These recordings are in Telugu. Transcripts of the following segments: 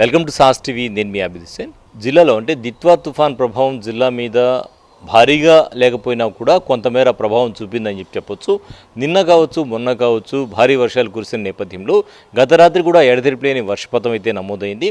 Welcome to sauce TV. నేను మీ అభిదిసేన్ జిల్లాలో అంటే దిత్వా తుఫాన్ ప్రభావం జిల్లా మీద భారీగా లేకపోయినా కూడా కొంతమేర ప్రభావం చూపిందని చెప్పి చెప్పొచ్చు. నిన్న కావచ్చు మొన్న కావచ్చు భారీ వర్షాలు కురిసిన నేపథ్యంలో గత రాత్రి కూడా ఎడతెరిపి లేని వర్షపాతం అయితే నమోదైంది.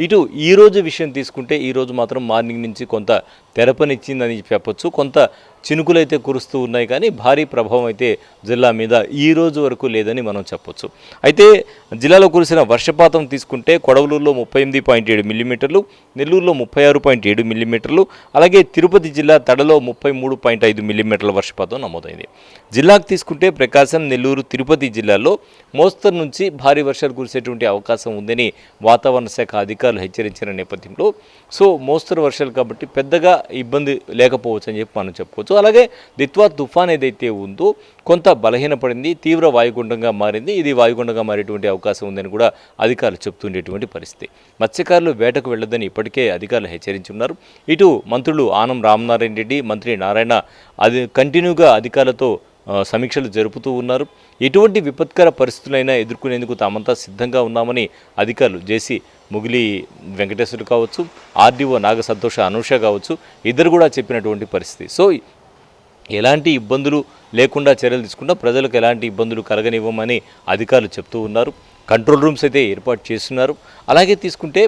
ఇటు ఈరోజు విషయం తీసుకుంటే ఈ రోజు మాత్రం మార్నింగ్ నుంచి కొంత తెరపనిచ్చిందని చెప్పొచ్చు. కొంత చినుకులైతే కురుస్తూ ఉన్నాయి కానీ భారీ ప్రభావం అయితే జిల్లా మీద ఈ రోజు వరకు లేదని మనం చెప్పొచ్చు. అయితే జిల్లాలో కురిసిన వర్షపాతం తీసుకుంటే కొడవలూరులో ముప్పై ఎనిమిది పాయింట్ ఏడు మిల్లీమీటర్లు నెల్లూరులో ముప్పై ఆరు పాయింట్ ఏడు మిల్లీమీటర్లు అలాగే తిరుపతి జిల్లా తడలో ముప్పై మూడు పాయింట్ ఐదు మిల్లీమీటర్ల వర్షపాతం నమోదైంది. జిల్లాకు తీసుకుంటే ప్రకాశం నెల్లూరు తిరుపతి జిల్లాలో మోస్తరు నుంచి భారీ వర్షాలు కురిసేటువంటి అవకాశం ఉందని వాతావరణ శాఖ అధికారులు హెచ్చరించిన నేపథ్యంలో సో మోస్తరు వర్షాలు కాబట్టి పెద్దగా ఇబ్బంది లేకపోవచ్చు అని చెప్పి మనం చెప్పుకోవచ్చు. అలాగే దిత్వా తుఫాన్ ఏదైతే ఉందో కొంత బలహీనపడింది తీవ్ర వాయుగుండంగా మారింది. ఇది వాయుగుండంగా మారేటువంటి అవకాశం ఉందని కూడా అధికారులు చెప్తుండేటువంటి పరిస్థితి. మత్స్యకారులు వేటకు వెళ్ళొద్దని ఇప్పటికే అధికారులు హెచ్చరించి ఉన్నారు ఇటు మంత్రులు ఆనం రామనారాయణ రెడ్డి మంత్రి నారాయణ అది కంటిన్యూగా అధికారులతో సమీక్షలు జరుపుతూ ఉన్నారు. ఎటువంటి విపత్కర పరిస్థితులైనా ఎదుర్కొనేందుకు తామంతా సిద్ధంగా ఉన్నామని అధికారులు జేసీ ముగిలి వెంకటేశ్వరు కావచ్చు ఆర్డీఓ నాగ సంతోష అనూష కావచ్చు ఇద్దరు కూడా చెప్పినటువంటి పరిస్థితి. సో ఎలాంటి ఇబ్బందులు లేకుండా చర్యలు తీసుకుంటా ప్రజలకు ఎలాంటి ఇబ్బందులు కలగనివ్వమని అధికారులు చెప్తూ ఉన్నారు. కంట్రోల్ రూమ్స్ అయితే ఏర్పాటు చేస్తున్నారు. అలాగే తీసుకుంటే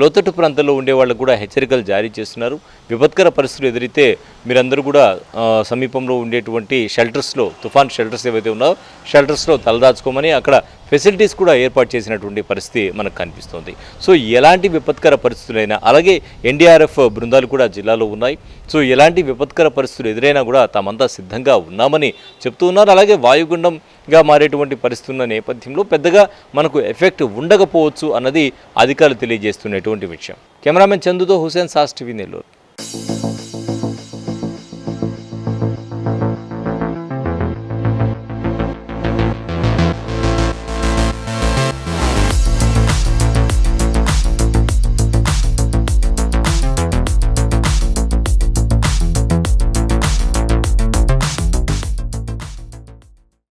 లోతట్టు ప్రాంతాల్లో ఉండే వాళ్ళకు కూడా హెచ్చరికలు జారీ చేస్తున్నారు. విపత్కర పరిస్థితులు ఎదురైతే మీరందరూ కూడా సమీపంలో ఉండేటువంటి షెల్టర్స్లో తుఫాన్ షెల్టర్స్ ఏవైతే ఉన్నాయో షెల్టర్స్లో తలదాచుకోమని అక్కడ ఫెసిలిటీస్ కూడా ఏర్పాటు చేసినటువంటి పరిస్థితి మనకు కనిపిస్తుంది. సో ఎలాంటి విపత్కర పరిస్థితులైనా అలాగే ఎన్డీఆర్ఎఫ్ బృందాలు కూడా జిల్లాలో ఉన్నాయి. సో ఎలాంటి విపత్కర పరిస్థితులు ఎదురైనా కూడా తామంతా సిద్ధంగా ఉన్నామని చెప్తూ ఉన్నారు. అలాగే వాయుగుండంగా మారేటువంటి పరిస్థితి ఉన్న నేపథ్యంలో పెద్దగా మనకు ఎఫెక్ట్ ఉండకపోవచ్చు అన్నది అధికారులు తెలియజేస్తున్నటువంటి విషయం. కెమెరామెన్ చందుతో హుసేన్ సాస్ టీవీ నెల్లూరు.